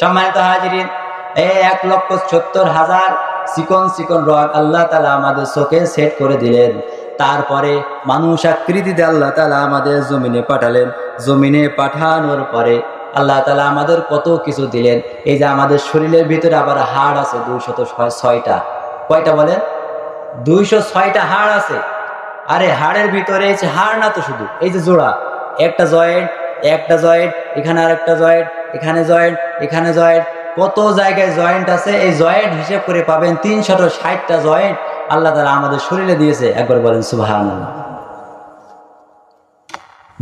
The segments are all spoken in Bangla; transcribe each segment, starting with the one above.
সম্মানিত হাজিরিন, এই এক লক্ষ সত্তর হাজার চিকন চিকন রক আল্লাহ তালা আমাদের চোখে সেট করে দিলেন। তারপরে মানুষ আকৃতিতে আল্লাহ তালা আমাদের জমিনে পাঠালেন। জমিনে পাঠানোর পরে আল্লাহ তালা আমাদের কত কিছু দিলেন। এই যে আমাদের শরীরের ভিতরে আবার হাড় আছে দুইশত ছয়টা। কয়টা বলেন? দুইশো ছয়টা হাড় আছে। আরে হাড়ের ভিতরে এই যে হাড় না তো শুধু, এই যে জোড়া। একটা জয়েন্ট একটা জয়েন্ট, এখানে আর একটা জয়েন্ট, এখানে জয়েন্ট এখানে জয়েন্ট। কত জায়গায় জয়েন্ট আছে? এই জয়েন্ট হিসেব করে পাবেন তিনশত ষাটটা জয়েন্ট আল্লাহ তালা আমাদের শরীরে দিয়েছে। একবার বলেন সুবাহান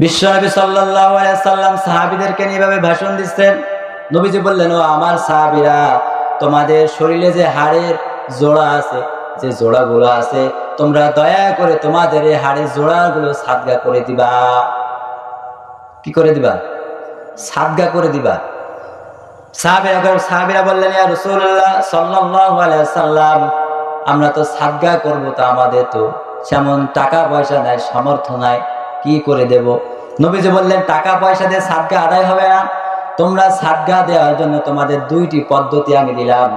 বিশ্বনবী সাল্লাম সাহাবিদেরকে নিয়ে এভাবে ভাষণ দিচ্ছেন। নবীজি বললেন, ও আমার সাহাবিরা, তোমাদের শরীরে যে হাড়ের জোড়া আছে, যে জোড়াগুলো আছে, তোমরা দয়া করে তোমাদের এই হাড়ের জোড়াগুলো সাদগা করে দিবা। কি করে দিবা? সাদগা করে দিবা। সাহাবিরা বললেন, ইয়া রাসূলুল্লাহ সাল্লাল্লাহু আলাইহি সাল্লাম, আমরা তো সাদগা করব তো আমাদের তো। সেমন টাকা পয়সা নাই, সামর্থ্য নাই, কি করে দেব? নবীজি বললেন, টাকা পয়সা দিয়ে সাদগা আদায় হবে না। তোমরা সাদগা দেওয়ার জন্য তোমাদের দুইটি পদ্ধতি আমি দিলাম।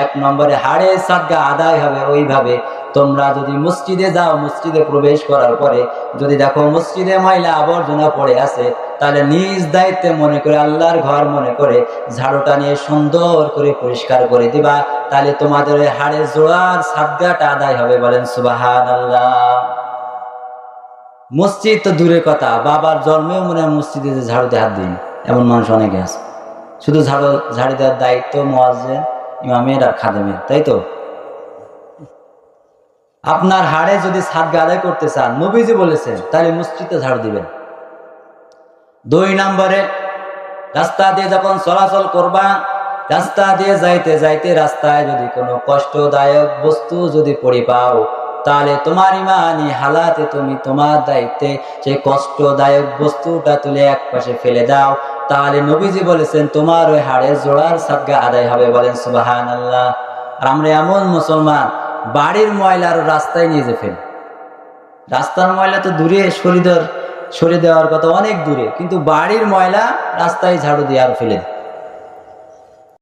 এক নম্বরে, হাড়ে সাদগা আদায় হবে ওইভাবে। তোমরা যদি মসজিদে যাও, মসজিদে প্রবেশ করার পরে যদি দেখো মসজিদে ময়লা আবর্জনা পড়ে আছে তাহলে নিজ দায়িত্বে মনে করে, আল্লাহর ঘর মনে করে ঝাড়ুটা নিয়ে সুন্দর করে পরিষ্কার করে দিবা, তাহলে তোমাদের ওই হাড়ের জোড়ার সাদগাটা আদায় হবে বলেন সুবাহান আল্লাহ মসজিদ তো দূরের কথা, বাবার জন্মেও মনে হয় মসজিদে যে ঝাড়ুতে হাত দিন, এমন মানুষ অনেকে আছে। শুধু ঝাড়ু ঝাড়ু দেওয়ার দায়িত্ব মোয়াজেন ইমামের আর খাদেমের, তাই তো? আপনার হাড়ে যদি সাদগা আদায় করতে চান, নবীজি বলেছেন, তাহলে মসজিদে ঝাড়ু দিবেন। দুই নম্বরে, রাস্তা দিয়ে যখন চলাচল করবা, রাস্তা দিয়ে যাইতে যাইতে রাস্তায় যদি কোনো কষ্টদায়ক বস্তু যদি পড়ে পাও, তাহলে তোমার ইমানি হালাতে তুমি তোমার দায়িত্বে সেই কষ্টদায়ক বস্তুটা তুলে এক পাশে ফেলে দাও। তাহলে নবীজি বলেছেন, তোমার ওই হাড়ের জোড়ার সাদগা আদায় হবে। বলেন সুবাহান আল্লাহ আর আমরা এমন মুসলমান, বাড়ির ময়লার রাস্তায় নিয়ে যে ফেলি রাস্তার ময়লা তো দূরে সরিদর সরে দেওয়ার কথা অনেক দূরে কিন্তু বাড়ির ময়লা রাস্তায় ঝাড়ু দিয়ে আর ফেলে দেয়।